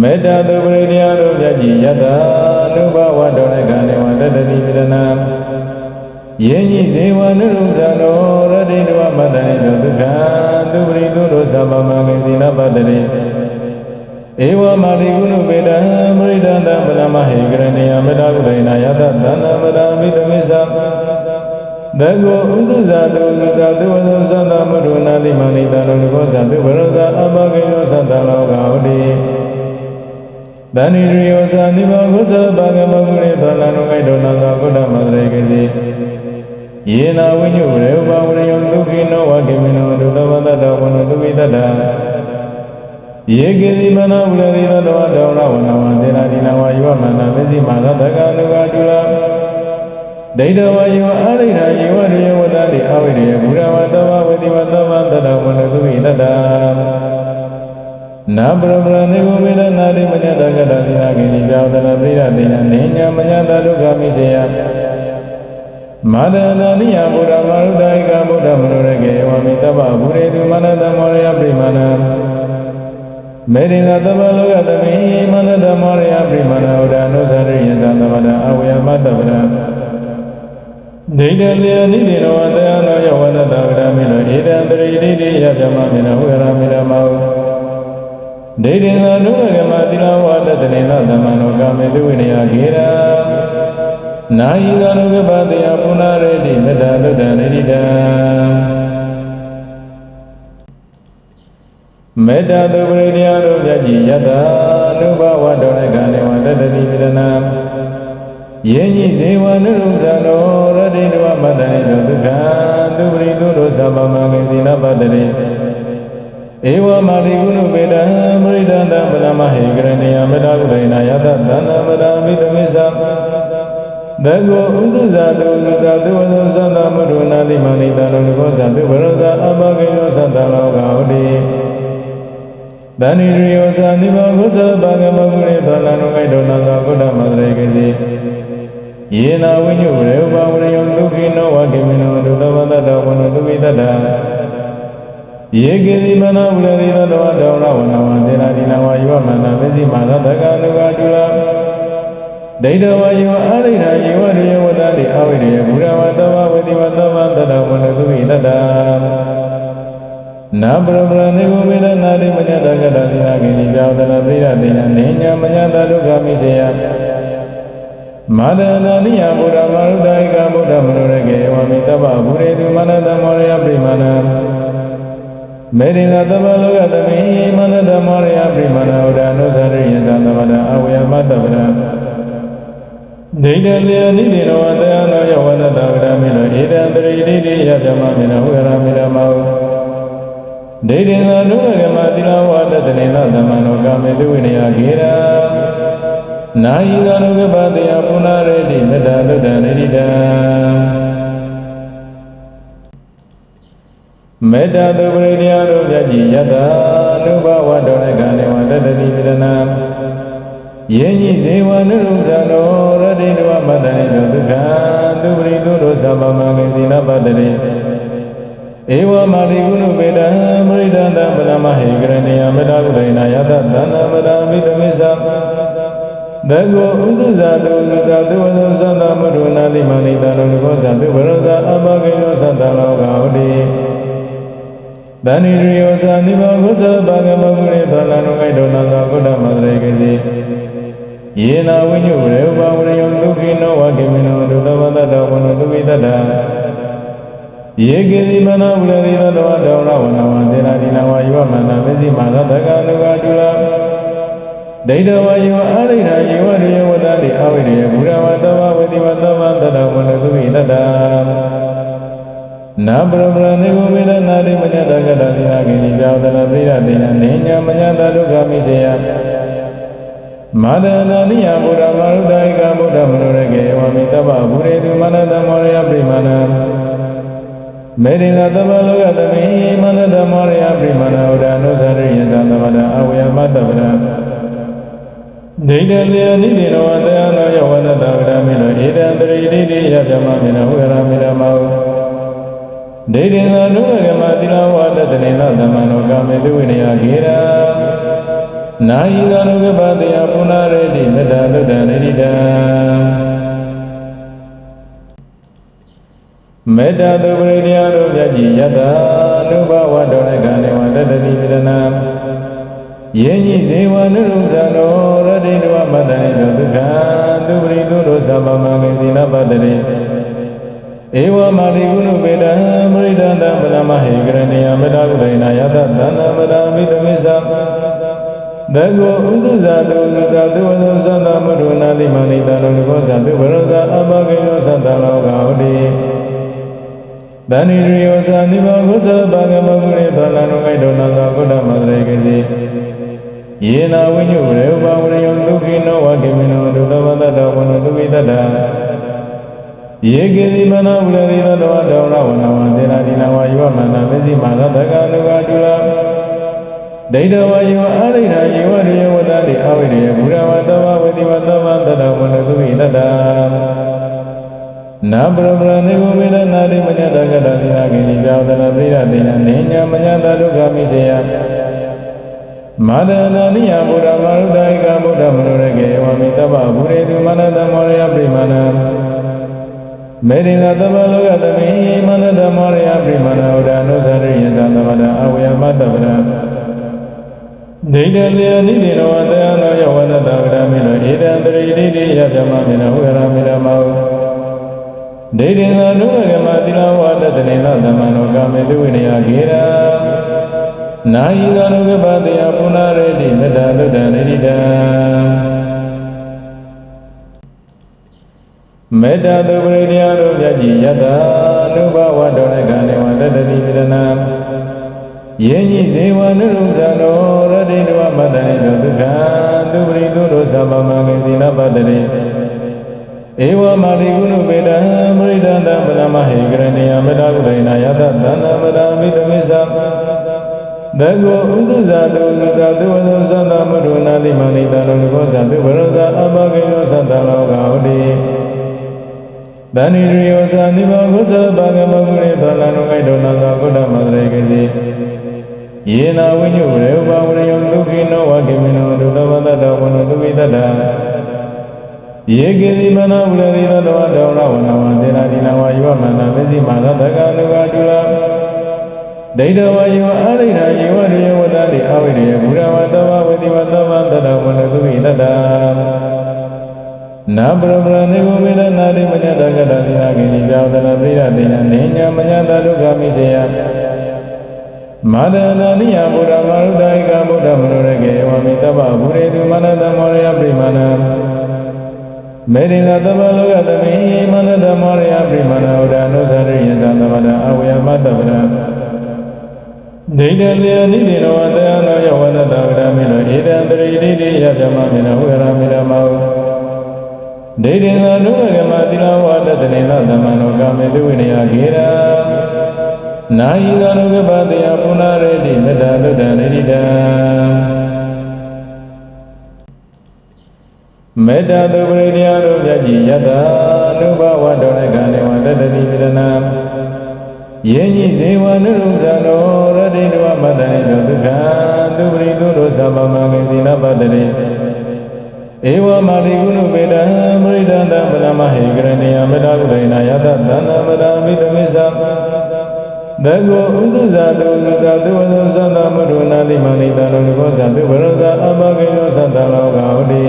မေတ္တာသူပရိတရားတို့မြတ်ကြီးယတ္တာနုဘဝတောနကံနေဝတတ္တိပိဒနာယင်းကြီးဇေဝနုရုဇာနောရတိတဝမတ္တနိတောဒုက္ခသူပရိသူတို့သဗ္ဗမဂ္ဂစီနပတ္တိဧဝမာရိကုဏုပေတံပရိဒန္တပလမဟေကရဏီယမေတ္တာကုဒိနာယတသန္နမတာမိတမိစ္ဆာတကောဥစုဇာတုဥစုဇာတုဝဇောသန္တမရုဏာလိမဏိတလောကောဇာတုဘရောဇာအဘဂေယောသန္တလောကဟောတိ တဏိရိယောဇာနိဗ္ဗာန်ကုသဘာဂမဂုရေသောနန္ဒဂိတောနန္သောကုဋ္ဌမသရေကေစီယေနာဝိညုရေဥပဝရိယံဒုက္ခိနောဝကေမိနောဒုသဝတ္တဝနတုဝိတ္တယေကေစီမနာဝရရိသောတဝတောရဝနဝသေနာဒီနာဝယောမန္တမစ္စည်းမာရတကနုကတုလာဒိဋ္ဌဝယောအာရိဋယေဝရေဝတတိအဝိရေဘုရဝတ္တဝဝတိဝတ္တဝတ္တဝနတုဝိတ္တ နာပရပရနေကိုမေရနာတိမညတကတစိနာကိတိပြောတနာပရိရတိနာနေညာမညတဒုက္ခမိစေယမာဒနာနိယဘုရားမရုဒ္ဒိကဗုဒ္ဓမနုရကေဝမိတ္တဗဗုရေတုမနတမောရယပရိမာဏမေရိသတမလောကသမိမနတမောရယပရိမာဏဥဒ္ဒနုသရိယသသမဒအဝယမတ္တဗရဒိဋ္ဌသေနိတိနောအတယနောယဝနတဗရမိနောဧတံတရိတိတိယဗြဟ္မမိနောဝရမိရမော ဒိဋ္ဌိသာနုဂမတိလဝတတနေနသမနောကာမေတုဝိနယဂေရာနာယိသာနုဂပတယပုဏ္ဏရေတိမေတ္တာသုတ္တနိတိတံမေတ္တာသူပရိတရားတို့မြတ်ကြီးယတ္တာနုဘဝတောနကံနေဝတတ္တိပိဒနာယင်းကြီးဇေဝနုရုဇာနောရတိတဝမတ္တနိတောဒုက္ခသူပရိသူတို့သဗ္ဗမဂ္ဂစီနပတ္တိ ဧဝမာရိကုဏုပေတံပရိဒန္တပလမဟေကရဏီယမေတ္တာကုဒိနာယတသန္နမတာမိတမိစ္ဆာတကောဥစုဇာတုဥစုဇာတုဝဇောသန္တမရုဏာလိမဏိတလောကောဇာတုဘရောဇာအဘဂေယောသန္တလောကဟောတိတဏိရိယောဇာနိဗ္ဗာန်ကုသဘာဂမဂုရေသောနန္ဒဂိတောနန္သောကုဋ္ဌမသရေကေစီယေနာဝိညုရေဥပဝရိယံဒုက္ခိနောဝကေမိနောဒုသဝတ္တဝနတုဝိတ္တ ယေကေစီမနာဝရရိသောတဝတောရဝနဝသေနာဒီနာဝယောမန္တမစ္စည်းမာရတကနုကတုလာဒိဋ္ဌဝယောအာရိဋယေဝရေဝတတိအဝိရေဘုရဝတ္တဝဝတိဝတ္တဝတ္တဝနတုဝိတ္တနာပရပရနေကိုမေရနာတိမညတကတစိနာကိတိပြောတနာပရိရတိညာနေညာမညတဒုက္ခမိစေယမာဒနာနိယဘုရားမရုဒ္ဒိကဗုဒ္ဓမနုရကေဝမိတ္တဗဗုရေတုမနတမောရယပရိမာဏ မေရိသတဗလောကသမိမနတမောရယပရိမာဏဥဒ္ဒနုသရိယသသမဒအဝယမတ္တဗရဒိဋ္ဌသေနိတိနောအတယနောယဝနတဗရမိနောဧတံတရိတိတိယဗြဟ္မမိနောဝရမိရမောဒိဋ္ဌိသာနုဂမတိလဝတတနေနသမနောကာမေတုဝိနယဂေရာနာယိသာနုဂပတယပုဏ္ဏရေတိမေတ္တာသုတ္တနိတိတံ မေတ္တာသူပရိတရားတို့မြတ်ကြီးယတ္တာနုဘဝတောနကံနေဝတတ္တိပိဒနာယင်းကြီးဇေဝနုရုဇာနောရတိတဝမတ္တနိတောဒုက္ခသူပရိသူတို့သဗ္ဗမဂ္ဂစီနပတ္တိဧဝမာရိကုဏုပေတံပရိဒန္တပလမဟေကရဏီယမေတ္တာကုဒိနာယတသန္နမတာမိတမိစ္ဆာတကောဥစုဇာတုဥစုဇာတုဝဇောသန္တမရုဏာလိမဏိတလောကောဇာတုဘရောဇာအဘဂေယောသန္တလောကဟောတိ တဏိရိယောဇာနိဗ္ဗာန်ကုသဘာဂမဂုရေသောနန္ဒဂိတောနန္သောကုဋ္ဌမသရေကေစီယေနာဝိညုရေဥပဝရိယံဒုက္ခိနောဝကေမိနောဒုသဝတ္တဝနတုဝိတ္တယေကေစီမနာဝရရိသောတဝတောရဝနဝသေနာဒီနာဝယောမန္တမစ္စည်းမာရတကနုကတုလာဒိဋ္ဌဝယောအာရိဋယေဝရေဝတတိအဝိရေဘုရဝတ္တဝဝတိဝတ္တဝတ္တဝနတုဝိတ္တနာပရပရနေကိုမေရ တဒုက္ခမိစေယမာဒနာနိယဘုရားမရုဒ္ဒိကဗုဒ္ဓမနုရကေဝမိတဗ္ဗဗုရေတုမနတမောရယပရိမာဏမေရိသတဗလောကသမိမနတမောရယပရိမာဏဥဒ္ဒနုသရိယသသမဒအဝယမတ္တဗရဒိဋ္ဌသေနိတိနောအတယနောယဝနတဗရမိနောဧတံတရိတိတိယဗြဟ္မမိနောဝရမိရမောဒိဋ္ဌိသာနုဂမတိလဝတတနေနသမနောကာမေတုဝိနယဂေရာ နာယီသာနုကပတယပုဏ္ဏရေတိမေတ္တာသုတ္တနိတိတံမေတ္တာသုပရိတရားတို့မြတ်ကြီးယတ္တာအနုဘဝတောရခဏေဝတတ္တိပိဒနာယေညိဇေဝနုရုဇာနောရတိတဝမတ္တနိဒုက္ခသုပရိသုရောသဗ္ဗမငိစီနပတ္တိဧဝမာရိကုဏုပေတံပရိဒန္တဗလမဟေကရဏီယမေတ္တာကုဒိနာယတသန္နမတမိတမိစ္ဆာတကောဥဇဇာတုဥဇဇာတုဝဇသန္တမရုဏာလိမဏိတလောကောသတုဘရောဇာအဘဂေယောသတ္တလောကဝတိတဏိရိယောသနိဗ္ဗာန်ကုသဘာဂမဂုရေသောလနုခိုက်တော်နာသောကုဋ္ဌမသရေကစီယေနာဝိညုရေဥပဝရယောဒုက္ခိနောဝကေမိနောဒုသဝတ္တဝနုတုပိတ္တယေကေစီမနာဝရရိသတောတောရဝနဝသေနာဒီနာဝယောမနာမစီမာရတကနုကတုလာ ဒိဋ္ဌဝယောအာရိဋယေဝရေဝတ္တိအဝိရေဘုရဝတ္တဝဝတိဝတ္တဝတ္တဝနုတုပိတ္တနာပရပရနေကိုမေရနာရိမညတကတစိနာကိတိပြောင်းတနာပိရတိညာနေညာမညာတဒုက္ခမိစေယမာဒနာနိယဘုရားမရုဒ္ဒိကဗုဒ္ဓမနုရကေဝမိတ္တဗဗုရေတုမနတမောရယပိမနာမေရိသတဗလောကသမိမနတမောရယပိမနာဥဒ္ဒနုသရိယသသမဒအဝယမတ္တဗရ ဒိဋ္ဌေယနိတိနောအတယနောယဝနတဗရမိနောဧတံတရိတိတိယပြမမိနောဝရမိနမောဒိဋ္ဌိသာနုကမတိလဝါဒတနေလသမနောကာမေတုဝိနယကေရာနာယီသာနုကပတယပုဏ္ဏရေတိမေတ္တာသုတ္တနိတိတံမေတ္တာသုပရိတရားတို့မြတ်ကြီးယတ္တာအနုဘဝတောရခဏေဝတတ္တိပိဒနာယေညိဇေဝနုရုဇာနောရ တိတဝမတ္တနိဒုက္ခသုပရိသုရောသဗ္ဗမဂိစီနပတ္တိဧဝမာရိကုဏုပေတံပရိဒန္တပလမဟေကရဏီယမေတ္တာကုဒိနာယတသန္နမတာမိတမိစ္ဆာတကောဥဇဇာတုဥဇဇာတုဝဇသန္တမရုဏာလိမဏိတလောကောသတုဘရောဇာအဘဂေယောသတ္တလောကဝတိတဏိရိယောသနိဗ္ဗာန်ကုသဘာဂမဂုရေသောလနုခိုက်တော်နာသောကုဋ္ဌမသရေကစီ ယေနာဝိညုရေဥပဝရယောဒုက္ခိနောဝကေမိနောဒုသဝတ္တဝနုတုပိတ္တယေကေစီမနာဝရရိသတောတောရဝနဝသေနာဒီနာဝယောမနာမစီမာရတကနုကတုလာဒိဋ္ဌဝယောအာရိဋယေဝရေဝတတိအဝိရေဘုရဝတ္တဝဝတိဝတ္တဝတ္တဝနတုပိတ္တနာပရပရနေကိုမေရနာရိမညတကတစိနာကိတိပြောင်းတနာပိရတိညာနေညာမညာတဒုက္ခမိစေယ မာဒနာနိယဘုရားမရုဒ္ဒိကဗုဒ္ဓမနုရကေဝမိတ္တဗဗုရေတုမနတမောရယပိမနာမေရိသတဗလောကသမိမနတမောရယပိမနာဥဒ္ဒနုသရိယသသမဒအဝယမတ္တဗရဒိဋ္ဌေယနိတိနောအတယနောယဝနတဗရမိနောဧတံတရိတိတိယပြမမိနောဝေရမိရမောဒိဋ္ဌိသာနုကမတိလဝါဒတနေလသမနောကာမေတုဝိနယကေရာ နာယီသာနုကပတယပုဏ္ဏရေတိမေတ္တာသုတ္တနိတိတံမေတ္တာသုပရိတရားတို့မြတ်ကြီးယတ္တာအနုဘဝတောရခဏေဝတတ္တိပိဒနာယေညိဇေဝနုရုဇာနောရတိတဝမတ္တနိဒုက္ခသုပရိသုရောသဗ္ဗမဂိစီနပတ္တိဧဝမာရိကုဏုပေတံပရိဒန္တပလမဟေကရဏီယမေတ္တာကုဒိနာယတသန္နမတာမိတမိစ္ဆာတကောဥဇဇာတုဥဇဇာတုဝဇသန္တမရုဏာလိမဏိတလောကောသတုဘရောဇာအဘဂေယောသတ္တလောကဝတိ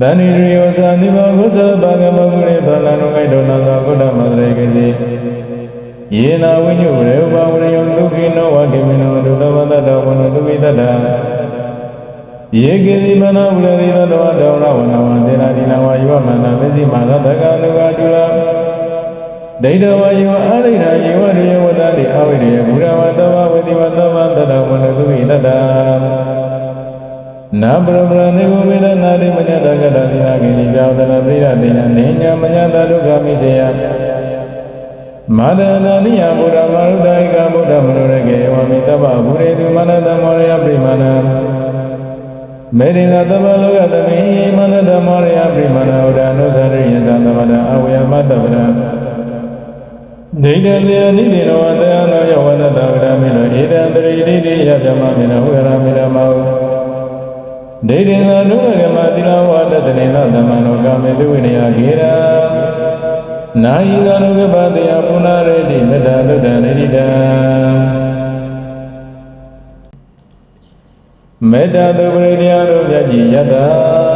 တဏိရိယောသနိဗ္ဗာန်ကုသဘာဂမဂုရေသောလနုခိုက်တော်နာသောကုဋ္ဌမသရေကစီယေနာဝိညုရေဥပဝရယောဒုက္ခိနောဝကေမိနောဒုသဝတ္တဝနုတုပိတ္တယေကေစီမနာဝရရိသတောတောရဝနဝသေနာဒီနာဝယောမနာမစီမာရတကနုကတုလာ ဒိဋ္ဌဝယောအာရိဋယေဝရေဝတတိအဝိရေဘုရဝတ္တဝဝတိဝတ္တဝတ္တဝနုတုပိတ္တနာပရပရနေကိုမေရနာရိမညတကတစိနာကိတိပြောင်းတနာပိရတိညာနေညာမညာတဒုက္ခမိစေယမာဒနာနိယဘုရားမရုဒ္ဒိကဗုဒ္ဓမနုရကေဝမိတ္တဗဗုရေတုမနတမောရယပိမနာမေရိသတဗလောကသမိမနတမောရယပိမနာဥဒ္ဒနုသရိယသသမဒအဝယမတ္တဗရ ဒိဋ္ဌေယနိတိနောအတယနောယဝနတဗရမိနောဧတံတရိတိတိယပြမမိနောဝေရမိနမောဒိဋ္ဌိသာနုကမတိလဝါဒတနေနသမန္နောကာမေတုဝိနယခေရာနာယိသာနုကပတေယပုဏ္ဏရေတိမေတ္တာသုဒ္ဓနေတိတံမေတ္တာသုပရိတရားတို့မြတ်ကြီးယတ္တ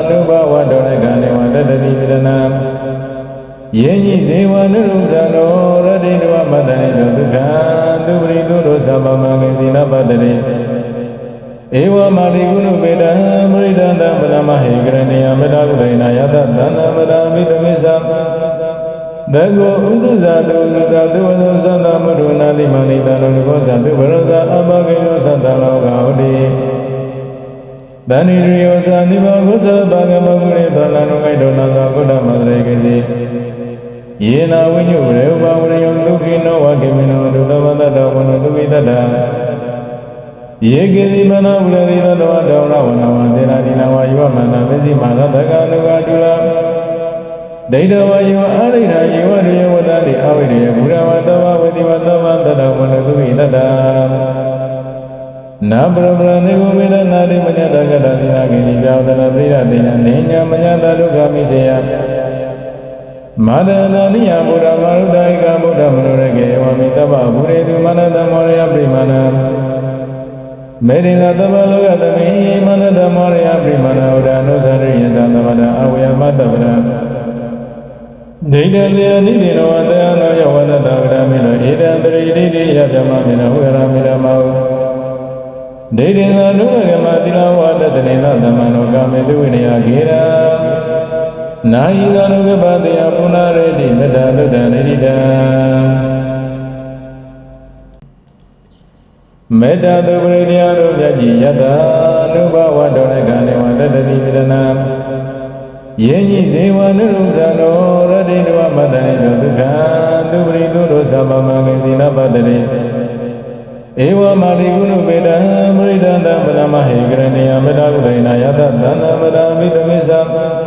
နုဘဝတောနခန္ဓေဝတတ္တိပိဒနာ ယေညိဇေဝနုရုဇာနောရတိတဝမတ္တနိဒုက္ခသုပရိသုရောသဗ္ဗမဂ္ဂစီနပတ္တိဧဝမာရိကုဏုပေတံပရိဒန္တပရမဟေကရဏီယမေတ္တာကုဒိနာယတသန္နမရာမိတမိစ္ဆာတကောဥစုဇာတုဥစုဇာတုဝသောသန္တမရုဏာလိမဏိတလောကောဇာတုဘရောဇာအဘဂေယောသန္တလောကဟောတိ တဏိရိယောဇာနိဗ္ဗာန်ကုသဘာဂမဂုရေသောလနုဂိတောနသောကုဋ္ဌမသရေကေစီယေနာဝိညုရေဥပဝရိယဒုက္ခိနောဝကေမိနောဒုသဝတ္တဝနတုဝိတ္တယေကေစီမနာဝရရိသောတဝတောရဝနဝသေနာဒီနာဝယဝမန္တမစ္စည်းမာရတကနုကတုလာဒိဋ္ဌဝယေဝအာရိဏယေဝရေဝတတိအဝိရေဘုရဝတ္တဝဝတိဝတ္တဝတ္တဝနတုဝိတ္တ နာပရပရနေကိုမေရနာတိမညတကတစိနာကိတိပြောသနာပိရတိနာနေညာမညတဒုက္ခမိစေယမာဒနာနိယဘုရားမရုဒ္ဒိကဗုဒ္ဓမနုရကေဝမိတ္တဗဗုရေတုမနတမောရယပြိမာဏမေရိသတမလောကသမိမနတမောရယပြိမာဏဥဒ္ဒနုသရိယသသမဒအဝယမတ္တဗရဒိဋ္ဌသေနိတိနောအတ နာယိသာနုကပတေယပုဏ္ဏရေတိမေတ္တာသုဒ္ဓနေတိတံမေတ္တာသုပရိတရားတို့မြတ်ကြီးယတ္တအနုဘဝတောနခန္ဓေဝတတ္တိပိဒနာယေညိဇေဝနုရုဇာနောရတိတဝမတ္တနိဒုက္ခသုပရိသုရောသဗ္ဗမဂ္ဂစီနပတ္တိဧဝမာရိကုဏုပေတံပရိဒန္တပရမဟေကရဏီယမေတ္တာကုဒိနာယတသန္နမရာမိတမိစ္ဆာ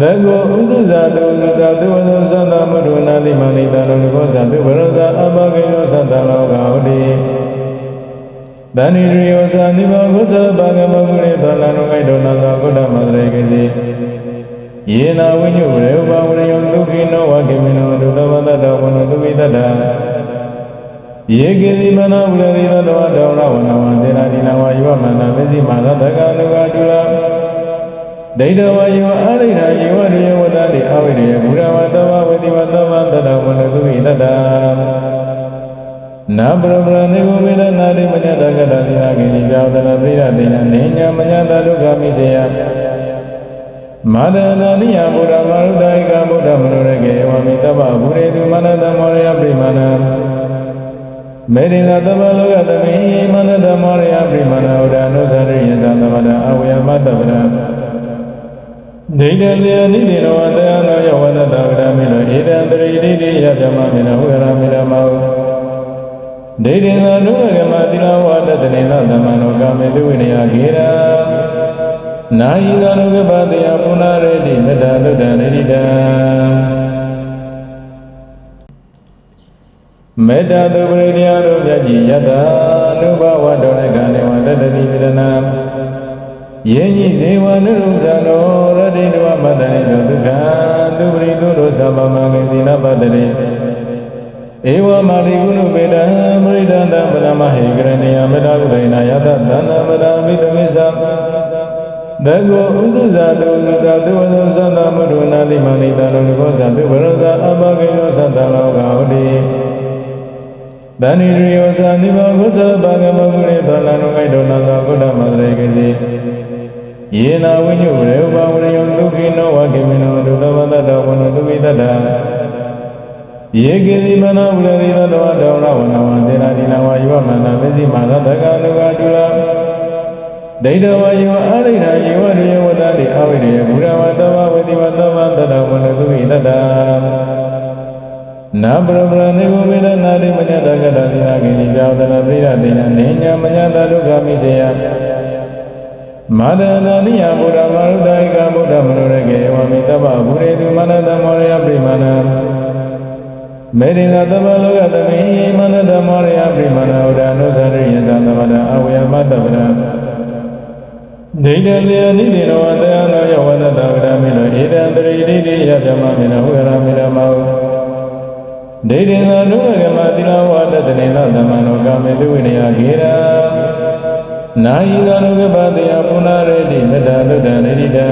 တကောဥစုဇာတုဥစုဇာတုဝသောသန္တမရုဏာလိမဏိတလောကောဇာတုဘရောဇာအဘဂေယောသန္တလောကဟောတိတဏိရိယောဇာနိဗ္ဗာန်ကုသဘာဂမဂုရေသောလနုဂိတောနသောကုဋ္ဌမသရေကေစီယေနာဝိညုရေဥပဝရိယဒုက္ခိနောဝကေမိနောဒုသဝတ္တဝနုတုပိတ္တယေကေစီမနာဝရရိသတဝတောရဝနဝသေနာဒီနာဝယောမနာမစ္စည်းမာရတကနုကတုလာ ဒိဋ္ဌဝယောအာရိဏယေဝရေဝတတိအဝိရေဘုရဝတ္တဝဝတိဝတ္တဝတ္တဝနတုပိတ္တနာပရပရနေကိုမေရနာတိမညတကတစိနာကိတိပြောသနာပိရတိညာနေညာမညတဒုက္ခမိစေယမာဒနာနိယဘုရားမရုဒ္ဒိကဗုဒ္ဓမနုရကေဝမိတ္တဗဗုရေတုမနတမောရယပြိမာဏမေရိသတမလောကသမိမနတမောရယပြိမာဏဥဒ္ဒနုသရိယသသမဒအဝယမတ္တဗရ ဒိဋ္ဌေယနိတိနောအတယနောယဝနတဗရမိနောဧတံတရိတိတိယဗြဟ္မမိနောဝေရမိရမောဒိဋ္ဌိသာနုကမတိလဝါဒတနေနသမန္နောကာမေတုဝိနယခေရာနာယိသာနုကပတေယပုဏ္ဏရေတိမေတ္တာသုဒ္ဓနေတိတံမေတ္တာသုပရိတရားတို့မြတ်ကြီးယတ္တအနုဘဝတောနခန္ဓေဝတတ္တိပိဒနာယေညိဇေဝနုရုဇာနောရ တိတဝမတ္တနိဒုက္ခသုပရိသုရောသဗ္ဗမဂ္ဂစီနပတ္တိဧဝမာရိကုဏုပေတံပရိဒန္တပရမဟေကရဏီယမေတ္တာကုဒိနာယတသန္နမရာမိတမိစ္ဆာတကောဥစုဇာတုဥစုဇာတုဝသောသန္တမရုဏာလိမဏိတလောကောဇာတုဘရောဇာအဘဂေယောသန္တလောကဟောတိတဏိရိယောဇာနိဗ္ဗာန်ကုသဘာဂမဂုရေသောလနုဂိတောနသောကုဋ္ဌမသရေကေစီ ယေနာဝိညုရေဥပဝရိယဒုက္ခိနောဝကေမိနောဒုသဝတ္တဝနတုပိတ္တယေကေစီမနာဝရရိသတဝတောရဝနဝသေနာဒီနာဝယောမန္တမစ္စည်းမာရတကနုကတုလာဒိဋ္ဌဝယောအာရိဏယေဝရေဝတတိအဝိရေဘုရဝတ္တဝဝတိဝတ္တဝတ္တဝနတုပိတ္တနာပရပရနေကိုမေရနာတိမညတကတစိနာကိတိပြောသနာပိရတိညာနေညာမညတဒုက္ခမိစေယ မာဒနာနိယဘုရားမရုဒ္ဒိကဗုဒ္ဓမနုရကေဝမိတ္တဗဗုရေတုမနတမောရယပြိမာဏမေရိသတမလောကသမိမနတမောရယပြိမာဏဥဒ္ဒနုသရိယသသမဒအဝယမတ္တဗရဒဒိဋ္ဌသေနိတိနောအတယနောယဝနတဝရမိနောဧတံတရိဒိဋ္ဌိယဗျမမိနောဝေရမိရမောဒိဋ္ဌိသာနုဂမတိလဝတတနေနသမနောကာမေတုဝိနယဂေရာ နာယိသာနုကပတယပုဏ္ဏရေတိမေတ္တာသုတ္တနိတိတံ